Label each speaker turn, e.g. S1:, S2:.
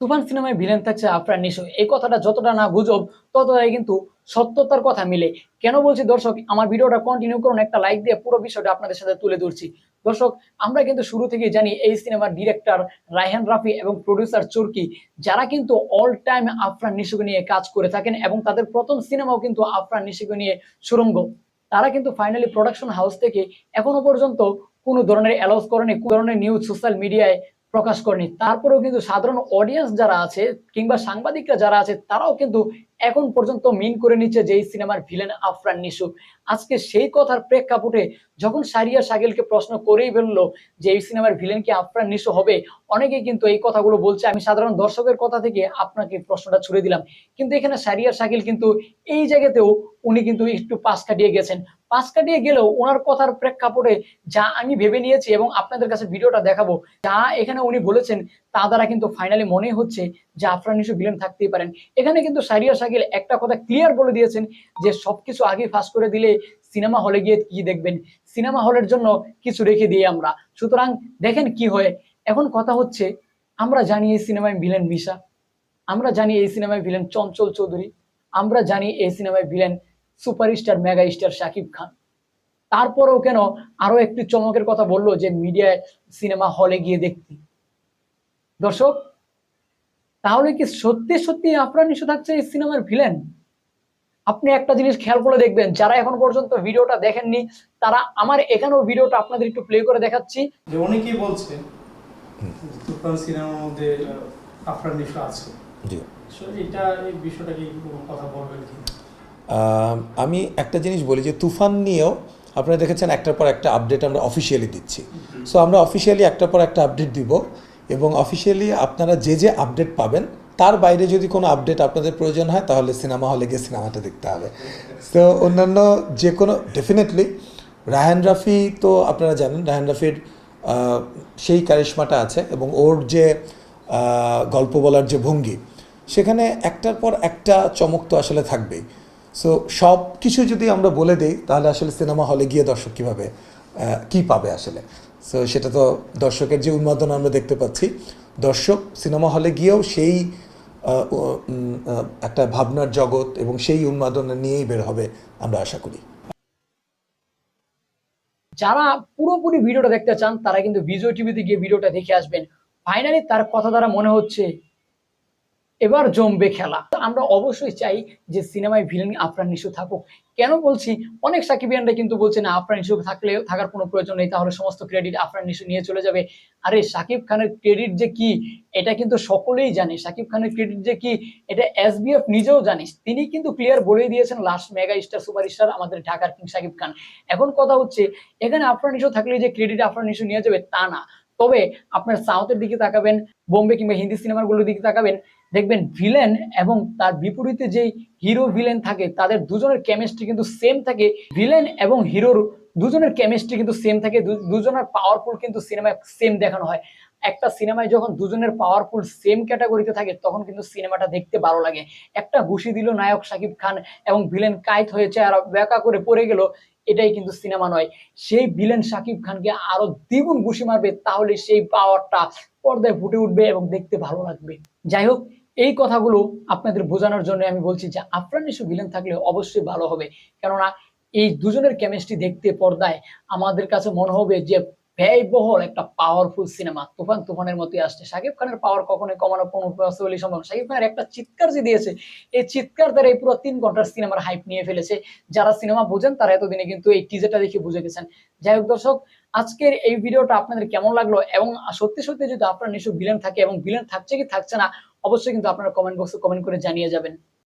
S1: তুফান সিনেমায় ভিলেন থাকছে আফরান নিশো। এই কথাটা যতটা না গুজব, ততটাই কিন্তু সত্যতার কথা মিলে। কেন বলছি দর্শক, আমার ভিডিওটা কন্টিনিউ করুন, একটা লাইক দিয়ে পুরো বিষয়টা আপনাদের সাথে তুলে ধরছি। দর্শক, আমরা কিন্তু শুরু থেকেই জানি এই সিনেমার ডিরেক্টর রায়হান রাফি এবং প্রডিউসার চুরকি, যারা কিন্তু অল টাইম আফরান নিশোকে নিয়ে কাজ করে থাকেন এবং তাদের প্রথম সিনেমাও কিন্তু আফরান নিশোকে নিয়ে সুরঙ্গ তারা কিন্তু ফাইনালি প্রোডাকশন হাউস থেকে এখনও পর্যন্ত কোনো ধরনের অ্যালাউস করেনি, কোনো ধরনের নিউজ সোশ্যাল মিডিয়ায় প্রকাশ করেনি। তারপরেও কিন্তু সাধারণ অডিয়েন্স যারা আছে কিংবা সাংবাদিকরা যারা আছে তারাও কিন্তু এখন পর্যন্ত মিন করে নিচ্ছে যে এই সিনেমার ভিলেন আফরান নিশু। আজকে সেই কথার প্রেক্ষাপটে যখন সারিয়া শাকিলকে প্রশ্ন করেই ফেলল যে এই সিনেমার ভিলেন কি আফরান নিশু হবে, অনেকেই কিন্তু এই কথাগুলো বলছে। আমি সাধারণ দর্শকের কথা থেকে আপনাকে প্রশ্নটা ছুড়ে দিলাম। কিন্তু এখানে সারিয়া শাকিল কিন্তু এই জায়গাতেও উনি কিন্তু একটু পাশ কাটিয়ে গেছেন। পাশ কাটিয়ে গেলেও ওনার কথার প্রেক্ষাপটে যা আমি ভেবে নিয়েছি এবং আপনাদের কাছে ভিডিওটা দেখাবো, যা এখানে উনি বলেছেন, তা দ্বারা কিন্তু ফাইনালি মনে হচ্ছে যে আফরান নিশু ভিলেন থাকতেই পারেন। এখানে কিন্তু সারিয়া শাকিল একটা কথা ক্লিয়ার বলে দিয়েছেন যে সবকিছু আগে ফাঁস করে দিলে সিনেমা হলে গিয়ে কি দেখবেন? সিনেমা হলের জন্য কিছু রেখে দিই আমরা। সুতরাং দেখেন কি হয়, এখন কথা হচ্ছে, আমরা জানি এই সিনেমায় ভিলেন মিশা, আমরা জানি এই সিনেমায় ভিলেন চঞ্চল চৌধুরী, আমরা জানি এই সিনেমায় villain superstar mega star Shakib Khan. তারপরেও কেন আরও একটি চমকের কথা বলল যে মিডিয়ায় সিনেমা হলে গিয়ে দেখতে। দর্শক তাহলে কি সত্যি সত্যি আফরান নিশো থাকছে এই সিনেমার ভিলেন? আপনি একটা জিনিস খেয়াল করে দেখবেন যারা এখন পর্যন্ত ভিডিওটা দেখেননি তারা আমার এখানেও ভিডিওটা আপনাদের একটু প্লে করে দেখাচ্ছি।
S2: যে অনেকেই বলছে তুফান সিনেমার মধ্যে আফরান নিশো আছে।
S3: জি।
S2: এটা এই বিষয়টা কি কথা বলবেন কি
S3: আহ, আমি একটা জিনিস বলি যে তুফান নিয়েও আপনারা দেখেছেন একটার পর একটা আপডেট আমরা অফিসিয়ালি দিচ্ছি। সো আমরা অফিসিয়ালি একটার পর একটা আপডেট দিব। এবং অফিসিয়ালি আপনারা যে যে আপডেট পাবেন, তার বাইরে যদি কোনো আপডেট আপনাদের প্রয়োজন হয়, তাহলে সিনেমা হলে গিয়ে সিনেমাটা দেখতে হবে। তো অন্যান্য যে কোনো ডেফিনেটলি রায়হান রাফি তো আপনারা জানেন, রায়হান রাফির সেই কারিশমাটা আছে এবং ওর যে গল্প বলার যে ভঙ্গি, সেখানে একটার পর একটা চমক তো আসলে থাকবেই। সো সব কিছু যদি আমরা বলে দিই, তাহলে আসলে সিনেমা হলে গিয়ে দর্শক কীভাবে কি পাবে আসলে? সো সেটা তো দর্শকের যে উন্মাদনা আমরা দেখতে পাচ্ছি। দর্শক সিনেমা হলে গিয়েও সেই একটা ভাবনার জগৎ এবং সেই উন্মাদনা নিয়েই বের হবে আমরা আশা করি।
S1: যারা পুরোপুরি ভিডিওটা দেখতে চান, তারা কিন্তু বিজয় টিভিতে গিয়ে ভিডিওটা দেখে আসবেন। ফাইনালি তার কথা দ্বারা মনে হচ্ছে এবার জমবে খেলা। আমরা অবশ্যই চাই যে সিনেমায় ভিলেন আফরান নিশো থাকুক। কেন বলছি? অনেক সাকিবিয়ানরা কিন্তু বলছে, না, আফরান নিশো থাকলে, থাকার কোনো প্রয়োজন নেই, তাহলে সমস্ত ক্রেডিট আফরান নিশো নিয়ে চলে যাবে। আরে, সাকিব খানের ক্রেডিট যে কি? এটা কিন্তু সকলেই জানে। সাকিব খানের ক্রেডিট যে কি? এটা এসবিএফ নিজেও জানিস তিনি কিন্তু ক্লিয়ার বলেই দিয়েছেন last mega star super star আমাদের ঢাকার কিং সাকিব খান। এখন কথা হচ্ছে, এখানে আফরান নিশো থাকলে যে ক্রেডিট আফরান নিশো নিয়ে যাবে, তা না। তবে আপনার সাউথের দিকে তাকাবেন, বোম্বে কিংবা হিন্দি সিনেমাগুলোর দিকে তাকাবেন দেখবেন ভিলেন এবং তার বিপরীতে যেই হিরো ভিলেন থাকে, তাদের দুজনের কেমিস্ট্রি কিন্তু সেম থাকে। ভিলেন এবং হিরোর দুজনের কেমিস্ট্রি কিন্তু সেম থাকে দুজনের পাওয়ারফুল কিন্তু সিনেমায় সেম দেখানো হয়। একটা সিনেমায় যখন দুজনের পাওয়ারফুল সেম ক্যাটাগরিতে থাকে, তখন কিন্তু সিনেমাটা দেখতে ভালো লাগে। একটা ঘুষি দিল নায়ক শাকিব খান এবং ভিলেন কায়েত হয়েছে আর ব্যাকা করে পড়ে গেল, এটাই কিন্তু সিনেমা নয়। সেই ভিলেন শাকিব খানকে আরও দ্বিগুণ ঘুষি মারবে, তাহলে সেই পাওয়ারটা পর্দায় ফুটে উঠবে এবং দেখতে ভালো লাগবে। যাই হোক এই কথাগুলো আপনাদের বোঝানোর জন্য আমি বলছি যে আফরান নিশু ভিলেন থাকলে অবশ্যই ভালো হবে। কেননা এই দুজনের কেমিস্ট্রি দেখতে পর্দায় আমাদের কাছে মনে হবে যে ব্যয়বহুল একটা পাওয়ারফুল সিনেমা তুফান তুফানের মতোই আসছে। শাকিব খানের পাওয়ার কখনোই কমানো কোনো পসিবলি সম্ভব শাকিব খানের একটা চিৎকার যে দিয়েছে, এই চিৎকার দ্বারা এই পুরো তিন ঘণ্টার সিনেমার হাইপ নিয়ে ফেলেছে। যারা সিনেমা বোঝেন তারা এতদিনে কিন্তু এই টিজারটা দেখে বুঝে গেছেন। যাই হোক দর্শক, আজকের এই ভিডিওটা আপনাদের কেমন লাগল? এবং সত্যি সত্যি যদি আপনার নিশ্চয় ভিলেন থাকে এবং ভিলেন থাকছে কি থাকছে না অবশ্যই কিন্তু আপনারা কমেন্ট বক্সে কমেন্ট করে জানিয়ে যাবেন।